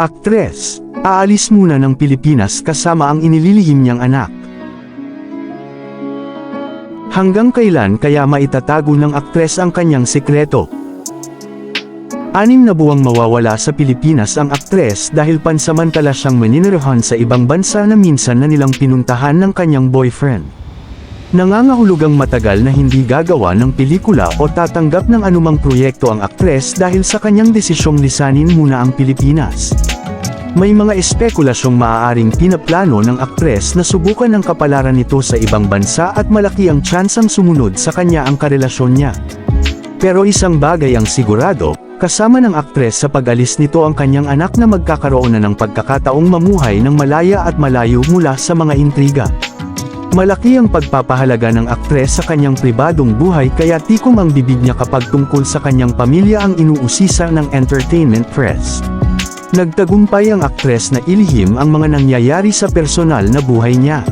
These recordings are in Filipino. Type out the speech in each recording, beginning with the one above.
Aktres, aalis muna ng Pilipinas kasama ang inililihim niyang anak. Hanggang kailan kaya maitatago ng aktres ang kanyang sekreto? Anim na buwang mawawala sa Pilipinas ang aktres dahil pansamantala siyang maninirahan sa ibang bansa na minsan na nilang pinuntahan ng kanyang boyfriend. Nangangahulugang matagal na hindi gagawa ng pelikula o tatanggap ng anumang proyekto ang aktres dahil sa kanyang desisyong lisanin muna ang Pilipinas. May mga espekulasyong maaaring pinaplano ng aktres na subukan ang kapalaran nito sa ibang bansa at malaki ang tsansang sumunod sa kanya ang karelasyon niya. Pero isang bagay ang sigurado, kasama ng aktres sa pag-alis nito ang kanyang anak na magkakaroon na ng pagkakataong mamuhay ng malaya at malayo mula sa mga intriga. Malaki ang pagpapahalaga ng aktres sa kanyang pribadong buhay kaya tikom ang bibig niya kapag tungkol sa kanyang pamilya ang inuusisa ng entertainment press. Nagtagumpay ang aktres na ilihim ang mga nangyayari sa personal na buhay niya.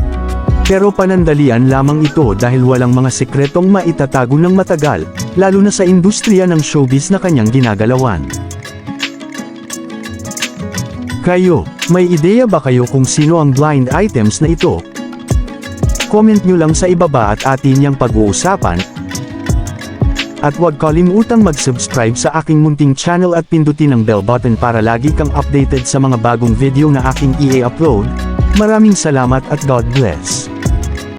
Pero panandalian lamang ito dahil walang mga sekretong maitatago ng matagal, lalo na sa industriya ng showbiz na kanyang ginagalawan. Kayo, may ideya ba kayo kung sino ang blind items na ito? Comment nyo lang sa ibaba at atin niyang pag-uusapan. At huwag kalimutang mag-subscribe sa aking munting channel at pindutin ang bell button para lagi kang updated sa mga bagong video na aking i-upload. Maraming salamat at God bless.